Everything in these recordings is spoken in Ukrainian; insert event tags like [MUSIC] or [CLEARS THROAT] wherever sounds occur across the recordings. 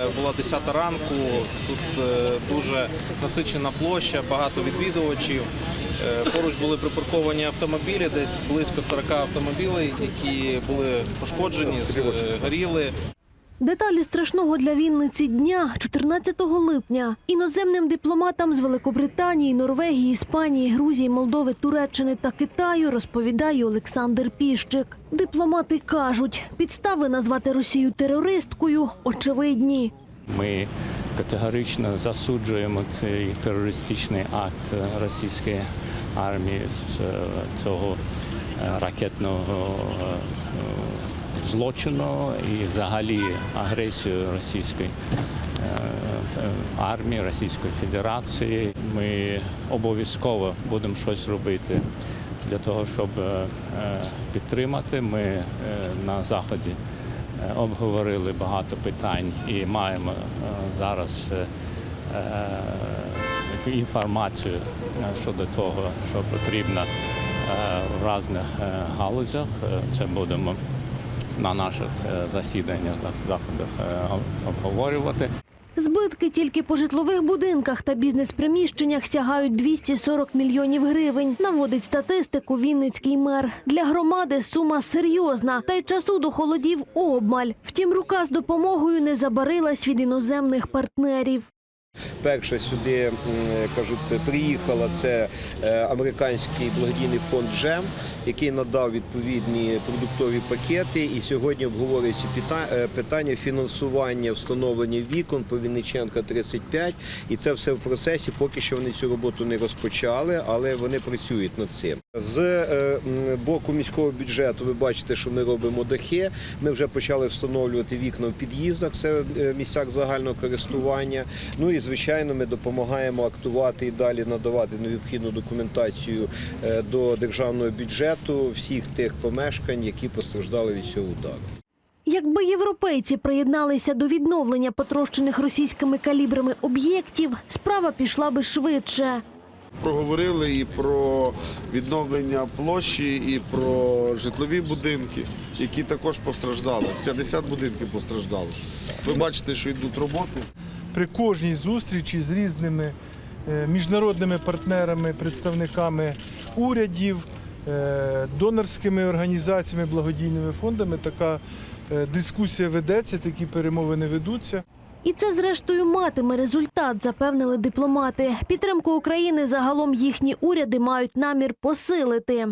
Е, Була 10 ранку, тут е, дуже насичена площа, багато відвідувачів. Е, Поруч були припарковані автомобілі, десь близько 40 автомобілів, які були пошкоджені, згоріли. Деталі страшного для Вінниці дня 14 липня іноземним дипломатам з Великобританії, Норвегії, Іспанії, Грузії, Молдови, Туреччини та Китаю розповідає Олександр Піщик. Дипломати кажуть, підстави назвати Росію терористкою очевидні. Ми категорично засуджуємо цей терористичний акт російської армії з е, цього ракетного е, злочину і взагалі агресію російської е, е, армії, Російської Федерації. Ми обов'язково будемо щось робити для того, щоб підтримати. Ми на заході обговорили багато питань і маємо зараз інформацію щодо того, що потрібно в різних е, галузях. Е, Це будемо на наших е, засіданнях, заходах обговорювати. Збитки тільки по житлових будинках та бізнес-приміщеннях сягають 240 мільйонів гривень. Наводить статистику Вінницький мер. Для громади сума серйозна, та й часу до холодів обмаль. Втім, рука з допомогою не забарилась від іноземних партнерів. Перша сюди кажуть, приїхала це е, американський благодійний фонд ЖЕМ, який надав відповідні продуктові пакети. І сьогодні обговорюється е, питання фінансування встановлення вікон по Вінниченка 35. І це все в процесі. Поки що вони цю роботу не розпочали, але вони працюють над цим. З е, боку міського бюджету ви бачите, що ми робимо дахи. Ми вже почали встановлювати вікна в під'їздах, це е, місцях загального користування. Ну і звичайно, ми допомагаємо актувати і далі надавати необхідну документацію е, до державного бюджету всіх тих помешкань, які постраждали від цього удару. Якби європейці приєдналися до відновлення потрощених російськими калібрами об'єктів, справа пішла би швидше. проговорили і про відновлення площі, і про житлові будинки, які також постраждали. 50 будинків постраждали. Ви бачите, що йдуть роботи. При кожній зустрічі з різними е, міжнародними партнерами, представниками урядів, е, донорськими організаціями, благодійними фондами така е, дискусія ведеться, такі перемовини ведуться. І це, зрештою, матиме результат, запевнили дипломати. Підтримку України загалом їхні уряди мають намір посилити.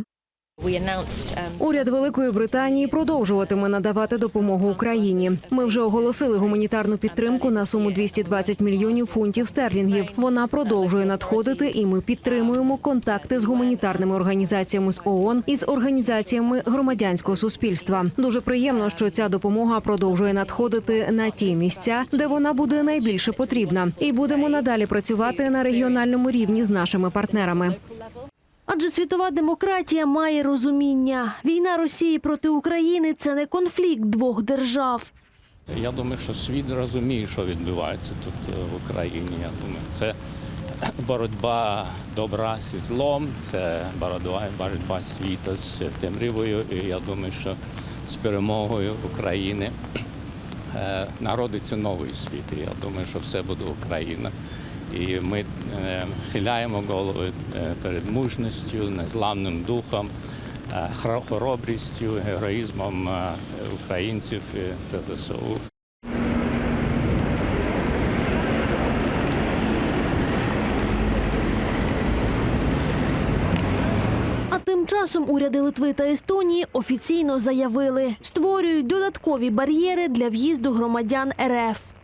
Уряд Великої Британії продовжуватиме надавати допомогу Україні. Ми вже оголосили гуманітарну підтримку на суму 220 мільйонів фунтів стерлінгів. Вона продовжує надходити, і ми підтримуємо контакти з гуманітарними організаціями з ООН і з організаціями громадянського суспільства. Дуже приємно, що ця допомога продовжує надходити на ті місця, де вона буде найбільше потрібна, і будемо надалі працювати на регіональному рівні з нашими партнерами. Адже світова демократія має розуміння. Війна Росії проти України це не конфлікт двох держав. Я думаю, що світ розуміє, що відбувається тут е, в Україні. Я думаю, це [CLEARS THROAT] боротьба добра зі злом, це боротьба, боротьба світу з темрявою. І я думаю, що з перемогою України е, народиться новий світ. І я думаю, що все буде Україна. І ми е, схиляємо голови е, перед мужністю, незламним духом, е, хоробрістю, героїзмом українців та ЗСУ. Тим часом уряди Литви та Естонії офіційно заявили, створюють додаткові бар'єри для в'їзду громадян РФ.